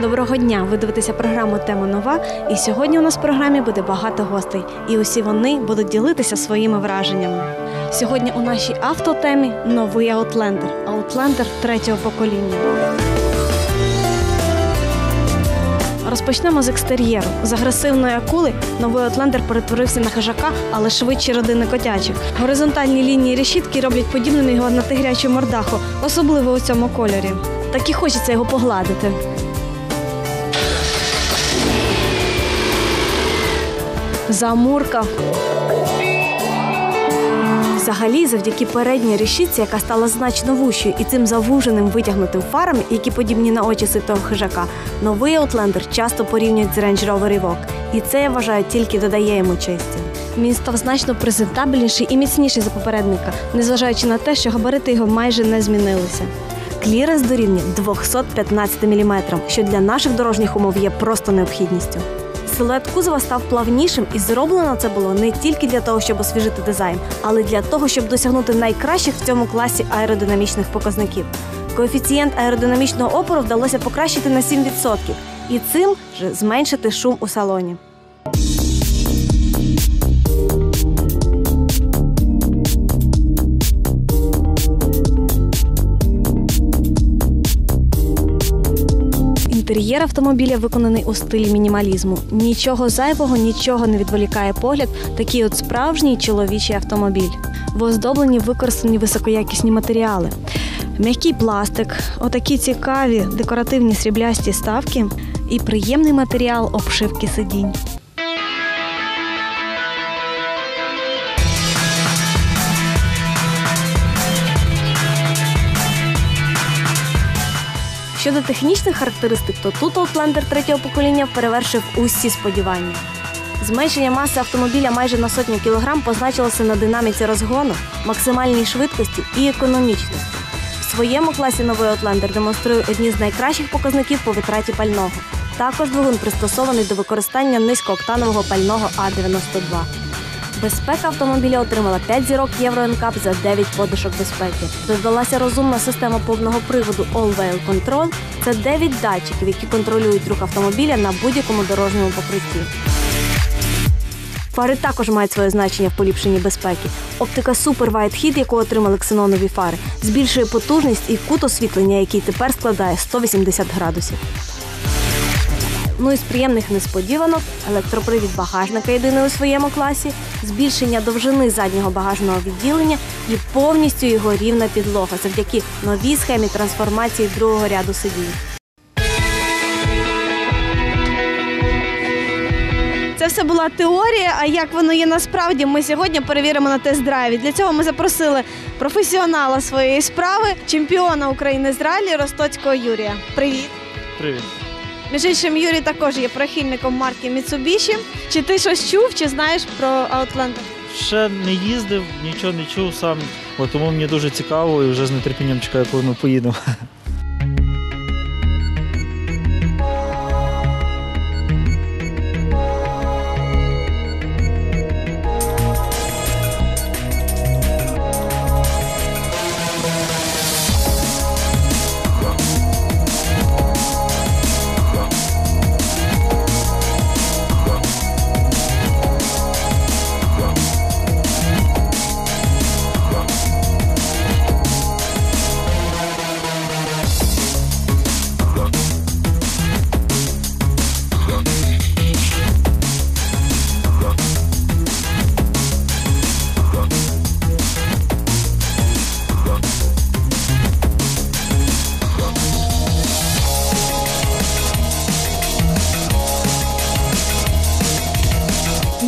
Доброго дня! Ви дивитеся програму Тема нова. І сьогодні у нас в програмі буде багато гостей, і усі вони будуть ділитися своїми враженнями. Сьогодні у нашій автотемі новий Outlander. Outlander третього покоління. Розпочнемо з екстер'єру. З агресивної акули новий Outlander перетворився на хижака, але швидші родини котячих. Горизонтальні лінії решітки роблять подібним його на тигрячу мордаху, особливо у цьому кольорі. Так і хочеться його погладити. Замурка. Взагалі, завдяки передній решітці, яка стала значно вущою і цим завуженим витягнутим фарам, які подібні на очі ситого хижака, новий Outlander часто порівнюють з Range Rover Evoque. І це я вважаю тільки додає йому честі. Він став значно презентабельніший і міцніший за попередника, незважаючи на те, що габарити його майже не змінилися. Кліренс дорівнює 215 мм, що для наших дорожніх умов є просто необхідністю. Силует кузова став плавнішим, і зроблено це було не тільки для того, щоб освіжити дизайн, але й для того, щоб досягнути найкращих в цьому класі аеродинамічних показників. Коефіцієнт аеродинамічного опору вдалося покращити на 7%, і цим же зменшити шум у салоні. Інтер'єр автомобіля виконаний у стилі мінімалізму. Нічого зайвого, нічого не відволікає погляд. Такий от справжній чоловічий автомобіль. В оздобленні використані високоякісні матеріали. М'який пластик, отакі цікаві декоративні сріблясті ставки і приємний матеріал обшивки сидінь. Щодо технічних характеристик, то тут Outlander третього покоління перевершив усі сподівання. Зменшення маси автомобіля майже на сотню кілограм позначилося на динаміці розгону, максимальній швидкості і економічності. В своєму класі новий Outlander демонструє одні з найкращих показників по витраті пального. Також двигун пристосований до використання низькооктанового пального А-92. Безпека автомобіля отримала 5 зірок Євро НКАП за 9 подушок безпеки. Додалася розумна система повного приводу All Wheel Control. Це 9 датчиків, які контролюють рух автомобіля на будь-якому дорожньому покритті. Фари також мають своє значення в поліпшенні безпеки. Оптика Super Wide Hid, яку отримали ксенонові фари, збільшує потужність і кут освітлення, який тепер складає 180 градусів. Ну і з приємних несподіванок електропривід багажника єдиний у своєму класі, збільшення довжини заднього багажного відділення і повністю його рівна підлога завдяки новій схемі трансформації другого ряду сидінь. Це все була теорія. А як воно є насправді, ми сьогодні перевіримо на тест-драйві. Для цього ми запросили професіонала своєї справи, чемпіона України з ралі Ростоцького Юрія. Привіт! Привіт. Між іншим, Юрій також є прихильником марки Mitsubishi. Чи ти щось чув, чи знаєш про Outlander? Ще не їздив, нічого не чув сам. От, тому мені дуже цікаво і вже з нетерпінням чекаю, коли ми поїдемо.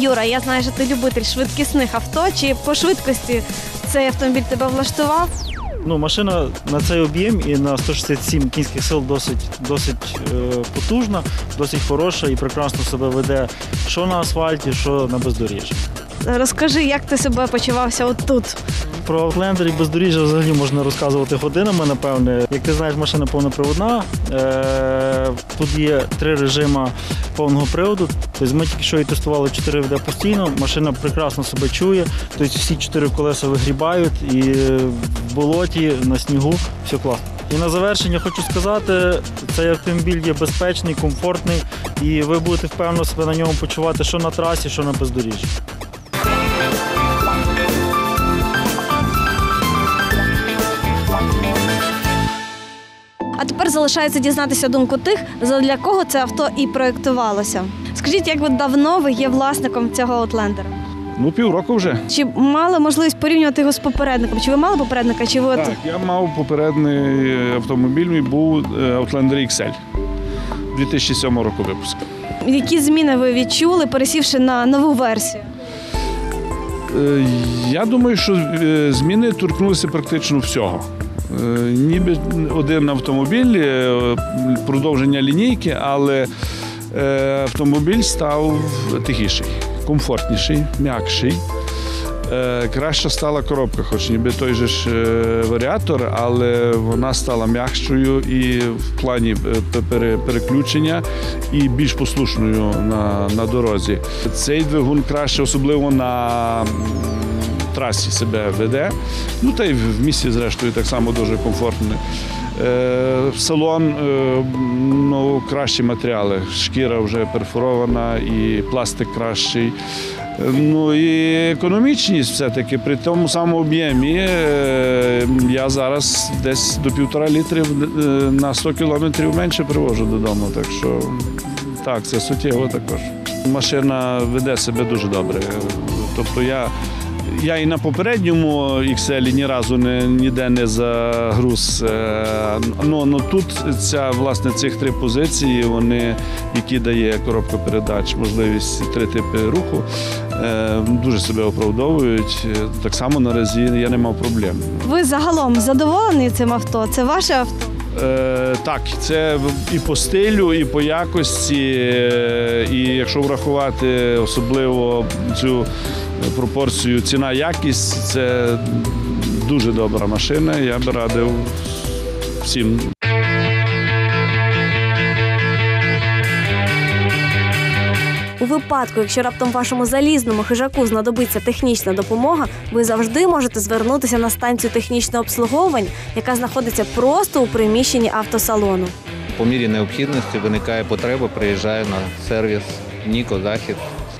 Юра, я знаю, що ти любитель швидкісних авто. Чи по швидкості цей автомобіль тебе влаштував? Ну, машина на цей об'єм і на 167 кінських сил досить, досить е, потужна, досить хороша і прекрасно себе веде що на асфальті, що на бездоріжжі. Розкажи, як ти себе почувався отут? Про Outlander і бездоріжжя взагалі можна розказувати годинами, напевне. Як ти знаєш, машина повноприводна. Е, тут є три режими повного приводу. Тобто ми тільки що її тестували 4 ВД постійно. Машина прекрасно себе чує. Тобто всі чотири колеса вигрібають і в болоті, на снігу все класно. І на завершення хочу сказати, цей автомобіль є безпечний, комфортний, і ви будете впевнено себе на ньому почувати що на трасі, що на бездоріжжі. А тепер залишається дізнатися думку тих, для кого це авто і проєктувалося. Скажіть, як ви давно ви є власником цього аутлендера? Ну, півроку вже. Чи мали можливість порівнювати його з попередником? Чи ви мали попередника? Чи ви от Так, я мав попередній автомобіль, мій був е, Outlander XL 2007 року випуску. які зміни ви відчули, пересівши на нову версію? Е, Я думаю, що е, зміни торкнулися практично всього. Е, Ніби один автомобіль, е, продовження лінійки, але е, автомобіль став тихіший, комфортніший, м'якший. Краща стала коробка, хоч ніби той же ж варіатор, але вона стала м'якшою і в плані переключення і більш послушною на, на дорозі. Цей двигун краще, особливо на трасі себе веде. Ну та й в місті, зрештою, так само дуже комфортно. Е, Салон е, ну, кращі матеріали. Шкіра вже перфорована і пластик кращий. Е, Ну і економічність все-таки при тому самому об'ємі я зараз десь до півтора літрів на 100 кілометрів менше привожу додому. Так що так, це суттєво також. Машина веде себе дуже добре. Тобто я, я і на попередньому XL ні разу не, ніде не загруз. Е, Ну, ну тут ця, власне, цих три позиції, вони, які дає коробка передач, можливість три типи руху, е, дуже себе оправдовують. Е, Так само наразі я не мав проблем. Ви загалом задоволені цим авто? Це ваше авто? Е, так, це і по стилю, і по якості, і якщо врахувати особливо цю пропорцію ціна-якість, це дуже добра машина. Я би радив всім У випадку, якщо раптом вашому залізному хижаку знадобиться технічна допомога, ви завжди можете звернутися на станцію технічного обслуговування, яка знаходиться просто у приміщенні автосалону. По мірі необхідності виникає потреба, приїжджаю на сервіс Ніко Захід.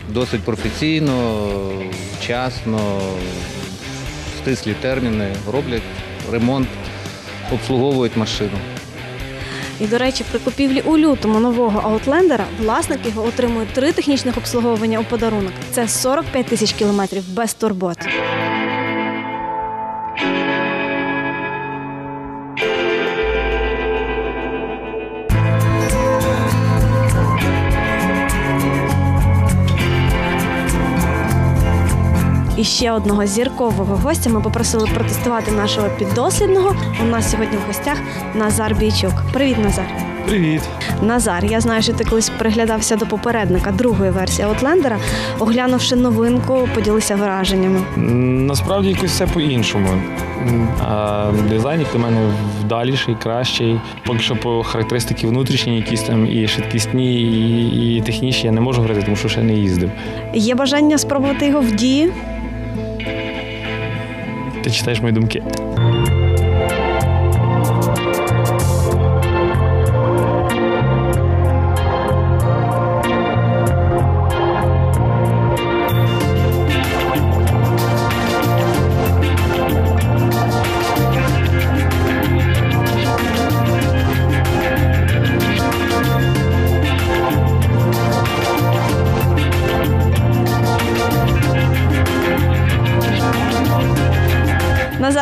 Досить професійно, вчасно, стислі терміни роблять ремонт, обслуговують машину. І, до речі, при купівлі у лютому нового аутлендера власник його отримує три технічних обслуговування у подарунок. Це 45 тисяч кілометрів без турбот. І ще одного зіркового гостя ми попросили протестувати нашого піддослідного. У нас сьогодні в гостях Назар Бійчук. Привіт, Назар. Привіт. Nazar, я знаю, що ти колись приглядався до попередника другої версії Outlander. Оглянувши новинку, поділися враженнями. Насправді якось все по-іншому. А, Дизайн як для мене вдаліший, кращий. Поки що по характеристики внутрішні, якісь там і швидкісні, і, і технічні я не можу говорити, тому що ще не їздив. Є бажання спробувати його в дії? tens, tens meio do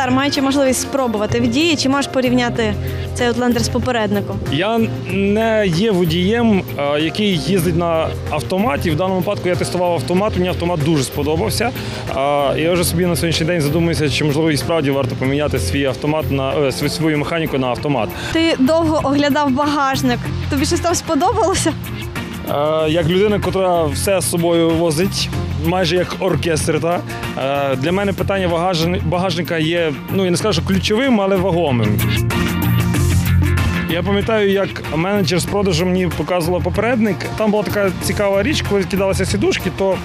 Назар, маючи можливість спробувати в дії, чи можеш порівняти цей Outlander з попередником? Я не є водієм, е, який їздить на автоматі. В даному випадку я тестував автомат, мені автомат дуже сподобався. Е, Я вже собі на сьогоднішній день задумуюся, чи можливо і справді варто поміняти свій автомат на е, свою- механіку на автомат. Ти довго оглядав багажник. Тобі щось там сподобалося? Як людина, яка все з собою возить, майже як оркестр, та, е, для мене питання багажника є, ну я не скажу ключовим, але вагомим. Я пам'ятаю, як менеджер з продажу мені показувала попередник. Там була така цікава річ, коли кидалися сідушки, то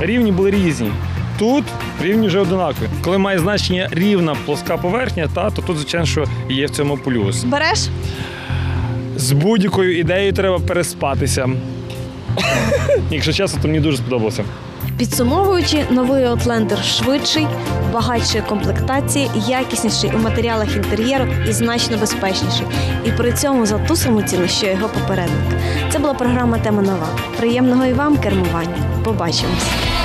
рівні були різні. тут рівні вже одинакові. Коли має значення рівна плоска поверхня, та, то тут, звичайно, що є в цьому плюс. Береш? З будь-якою ідеєю треба переспатися. Якщо чесно, то мені дуже сподобалося. Підсумовуючи, новий Outlander швидший, багатшої комплектації, якісніший у матеріалах інтер'єру і значно безпечніший. І при цьому за ту саму ціну, що його попередник. Це була програма Тема нова. Приємного і вам кермування. Побачимось!